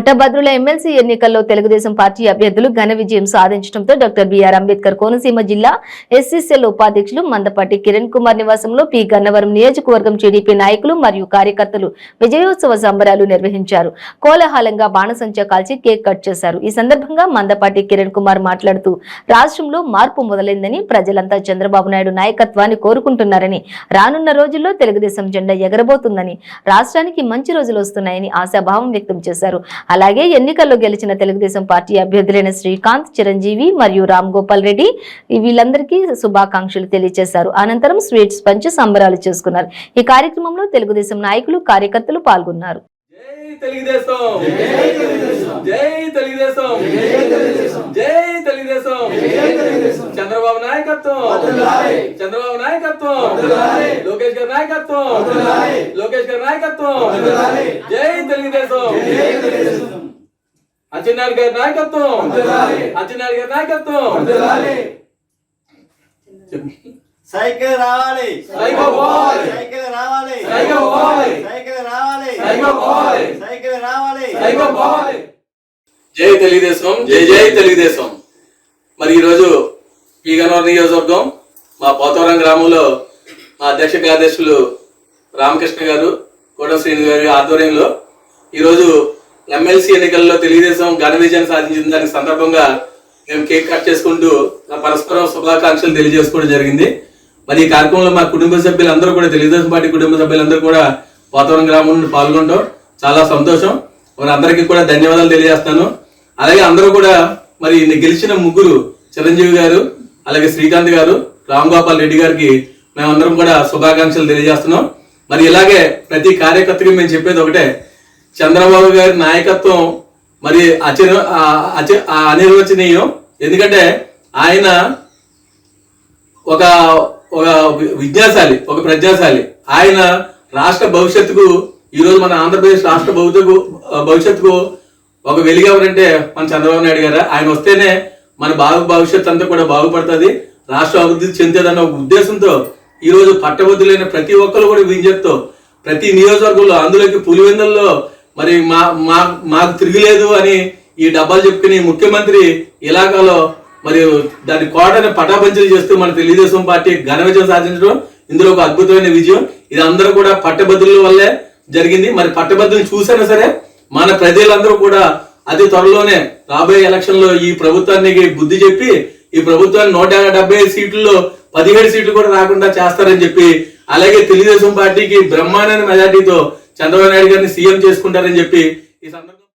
పట్టభద్రుల ఎమ్మెల్సీ ఎన్నికల్లో తెలుగుదేశం పార్టీ అభ్యర్థులు ఘన విజయం సాధించడంతో డాక్టర్ బిఆర్ అంబేద్కర్ కోనసీమ జిల్లా ఎస్సీసీఎల్ ఉపాధ్యక్షులు మందపాటి కిరణ్ కుమార్ నివాసంలో పి గన్నవరం నియోజకవర్గం టీడీపీ నాయకులు మరియు కార్యకర్తలు విజయోత్సవ సంబరాలు నిర్వహించారు. కోలాహలంగా బాణసంచ కాల్చి కేక్ కట్ చేశారు. ఈ సందర్భంగా మందపాటి కిరణ్ కుమార్ మాట్లాడుతూ రాష్ట్రంలో మార్పు మొదలైందని ప్రజలంతా చంద్రబాబు నాయుడు నాయకత్వాన్ని కోరుకుంటున్నారని రానున్న రోజుల్లో తెలుగుదేశం జెండా ఎగరబోతుందని రాష్ట్రానికి మంచి రోజులు వస్తున్నాయని ఆశాభావం వ్యక్తం చేశారు. అలాగే ఎన్నికల్లో గెలిచిన తెలుగుదేశం పార్టీ అభ్యర్థులైన శ్రీకాంత్ చిరంజీవి మరియు రామ్ గోపాల్ రెడ్డి వీళ్ళందరికీ శుభాకాంక్షలు తెలియజేశారు. అనంతరం స్వీట్స్ పంచి సంబరాలు చేసుకున్నారు. ఈ కార్యక్రమంలో తెలుగుదేశం నాయకులు కార్యకర్తలు పాల్గొన్నారు. జై తెలుగుదేశం! జై తెలుగుదేశం! జై తెలుగుదేశం చంద్రబాబు నాయకత్వం చంద్రబాబు నాయకత్వం లోకేష్ గారి నాయకత్వం లోకేష్ గారి నాయకత్వం జై తెలుగుదేశం అచ్చెన్నాయుడు గారి నాయకత్వం అచ్చెన్నాయుడు గారి నాయకత్వం సైకిల్ రావాలి సైకిల్ పోవాలి. సైకిల్ రావాలి సైకిల్ పోవాలి. సైకిల్ రావాలి సైకిల్ పోవాలి. సైకిల్ రావాలి సైకిల్ పోవాలి. జై తెలుగుదేశం జై జై తెలుగుదేశం మరి ఈరోజు పీగనూరు నియోజకవర్గం మా పోతవరం గ్రామంలో మా అధ్యక్ష కార్యదర్శులు రామకృష్ణ గారు కోట శ్రీని గారి ఆధ్వర్యంలో ఈరోజు ఎమ్మెల్సీ ఎన్నికల్లో తెలుగుదేశం ఘన విజయం సాధించిన దానికి సందర్భంగా మేము కేక్ కట్ చేసుకుంటూ నా పరస్పరం శుభాకాంక్షలు తెలియజేసుకోవడం జరిగింది. మరి ఈ కార్యక్రమంలో మా కుటుంబ సభ్యులందరూ కూడా తెలుగుదేశం పార్టీ కుటుంబ సభ్యులందరూ కూడా పోతవరం గ్రామం నుండి పాల్గొనడం చాలా సంతోషం. మరి అందరికీ కూడా ధన్యవాదాలు తెలియజేస్తాను. అలాగే అందరూ కూడా మరి ఇన్ని గెలిచిన ముగ్గురు చిరంజీవి గారు అలాగే శ్రీకాంత్ గారు రామ్ గోపాల్ రెడ్డి గారికి మేమందరం కూడా శుభాకాంక్షలు తెలియజేస్తున్నాం. మరి ఇలాగే ప్రతి కార్యకర్తకి మేము చెప్పేది ఒకటే చంద్రబాబు గారి నాయకత్వం మరి అచిర అనిర్వచనీయం. ఎందుకంటే ఆయన ఒక ఒక విద్యాశాలి విజ్ఞాశాలి ఒక ప్రజ్ఞాశాలి. ఆయన రాష్ట్ర భవిష్యత్తుకు ఈ రోజు మన ఆంధ్రప్రదేశ్ రాష్ట్ర భవిష్యత్తుకు భవిష్యత్తుకు ఒక వెలుగు ఎవరంటే మన చంద్రబాబు నాయుడు గారు. ఆయన వస్తేనే మన బాగు భవిష్యత్తు అంతా కూడా బాగుపడుతుంది. రాష్ట్ర అభివృద్ధి చెందేదన్న ఒక ఉద్దేశంతో ఈరోజు పట్టభద్రులైన ప్రతి ఒక్కరు కూడా విజ్ఞప్తితో ప్రతి నియోజకవర్గంలో అందులోకి పులివెందుల్లో మరి మా మా మాకు తిరిగిలేదు అని ఈ డబ్బాలు చెప్పుకుని ముఖ్యమంత్రి ఇలాకాలో మరి దాని కోటని పటాపంచలు చేస్తూ మన తెలుగుదేశం పార్టీ ఘన విజయం సాధించడం ఇందులో ఒక అద్భుతమైన విజయం. ఇది అందరూ కూడా పట్టభద్రుల వల్లే జరిగింది. మరి పట్టభద్రులు చూసైనా సరే మన ప్రజలందరూ కూడా అతి త్వరలోనే రాబోయే ఎలక్షన్లో ఈ ప్రభుత్వానికి బుద్ధి చెప్పి ఈ ప్రభుత్వాన్ని నూట డెబ్బై సీట్లలో పదిహేడు సీట్లు కూడా రాకుండా చేస్తారని చెప్పి అలాగే తెలుగుదేశం పార్టీకి బ్రహ్మాండమైన మెజార్టీతో చంద్రబాబు నాయుడు గారిని సీఎం చేసుకుంటారని చెప్పి ఈ సందర్భంగా